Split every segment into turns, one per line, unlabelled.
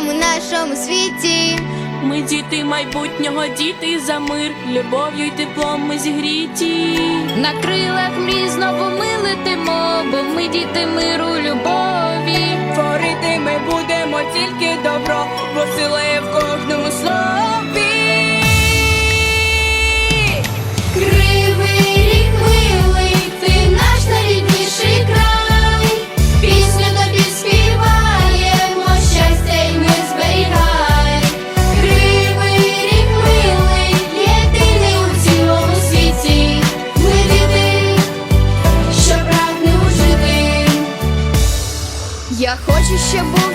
цьому нашому світі.
Ми діти майбутнього, діти за мир, любов'ю й теплом ми зігріті.
На крилах мрій знову ми летимо, бо ми діти миру, любові.
Творити ми будемо тільки добро, бо сила в кожному слові.
却不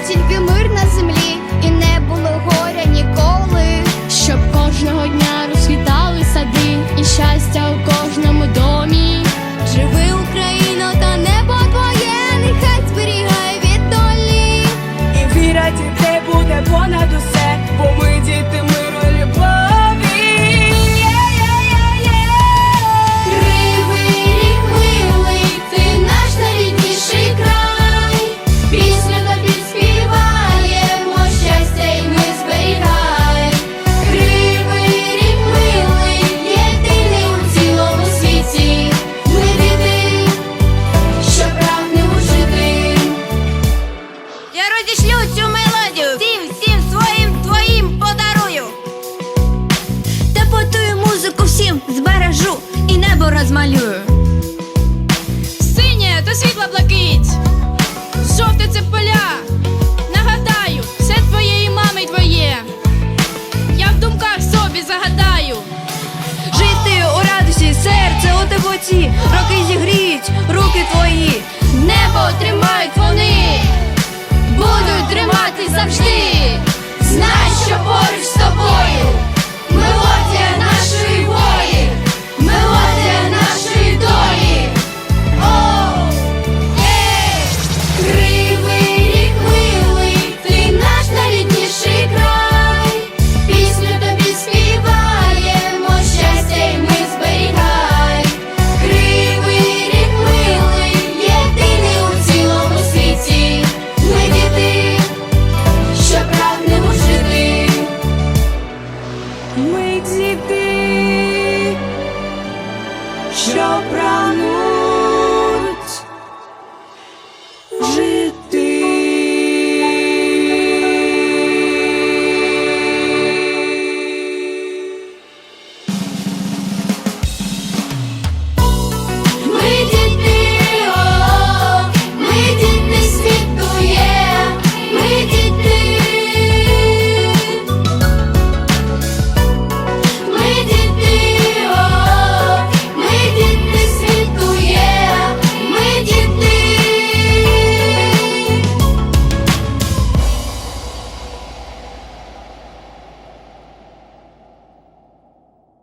завжди.
що
пранує.